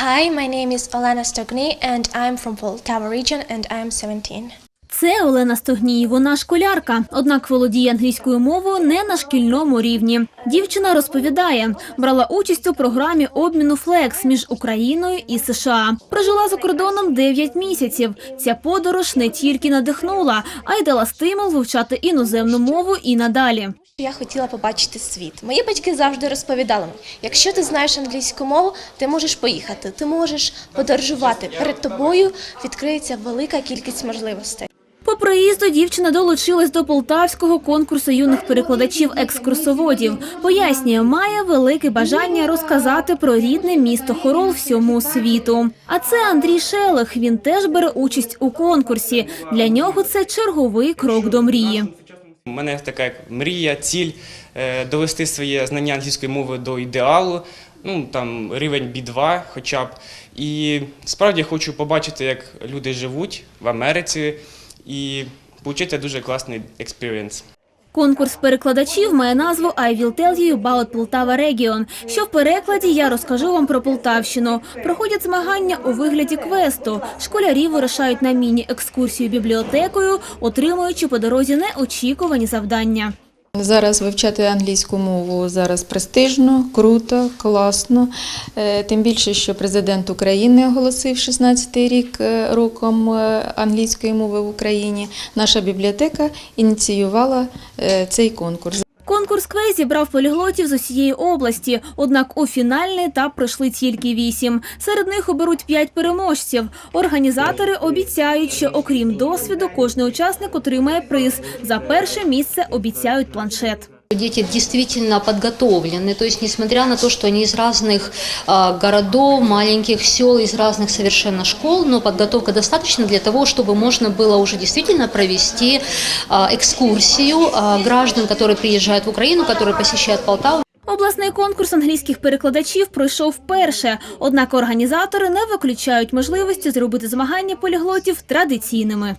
Hi, my name is Olena Stogny and I'm from Poltava region and I'm 17. Це Олена Стогній. Вона школярка, однак володіє англійською мовою не на шкільному рівні. Дівчина розповідає, брала участь у програмі обміну Флекс між Україною і США. Прожила за кордоном 9 місяців. Ця подорож не тільки надихнула, а й дала стимул вивчати іноземну мову і надалі. Я хотіла побачити світ. Мої батьки завжди розповідали мені, якщо ти знаєш англійську мову, ти можеш поїхати, ти можеш подорожувати. Перед тобою відкриється велика кількість можливостей. По приїзду дівчина долучилась до полтавського конкурсу юних перекладачів екскурсоводів. Пояснює, має велике бажання розказати про рідне місто Хорол всьому світу. А це Андрій Шелех. Він теж бере участь у конкурсі. Для нього це черговий крок до мрії. У мене така як мрія, ціль е, довести своє знання англійської мови до ідеалу, ну там рівень B2 хоча б. І справді хочу побачити, як люди живуть в Америці і отримати дуже класний експірієнс. Конкурс перекладачів має назву «I will tell you about Полтава Region», що в перекладі я розкажу вам про Полтавщину. Проходять змагання у вигляді квесту. Школярі вирушають на міні-екскурсію бібліотекою, отримуючи по дорозі неочікувані завдання. Зараз вивчати англійську мову зараз престижно, круто, класно. Е, Тим більше, що президент України оголосив 16-й рік е, роком е, англійської мови в Україні. Наша бібліотека ініціювала цей конкурс. Конкурс Квей зібрав поліглотів з усієї області, однак у фінальний етап пройшли тільки вісім. Серед них оберуть п'ять переможців. Організатори обіцяють, що окрім досвіду, кожний учасник отримає приз. За перше місце обіцяють планшет. Дети действительно подготовлены, то есть несмотря на то, что они из разных а, городов, маленьких сел, из разных совершенно школ, но подготовка достаточно для того, чтобы можно было уже действительно провести а, экскурсию а, граждан, которые приезжают в Украину, которые посещают Полтаву. Обласний конкурс англійських перекладачів пройшов вперше, однак організатори не виключають можливості зробити змагання поліглотів традиційними.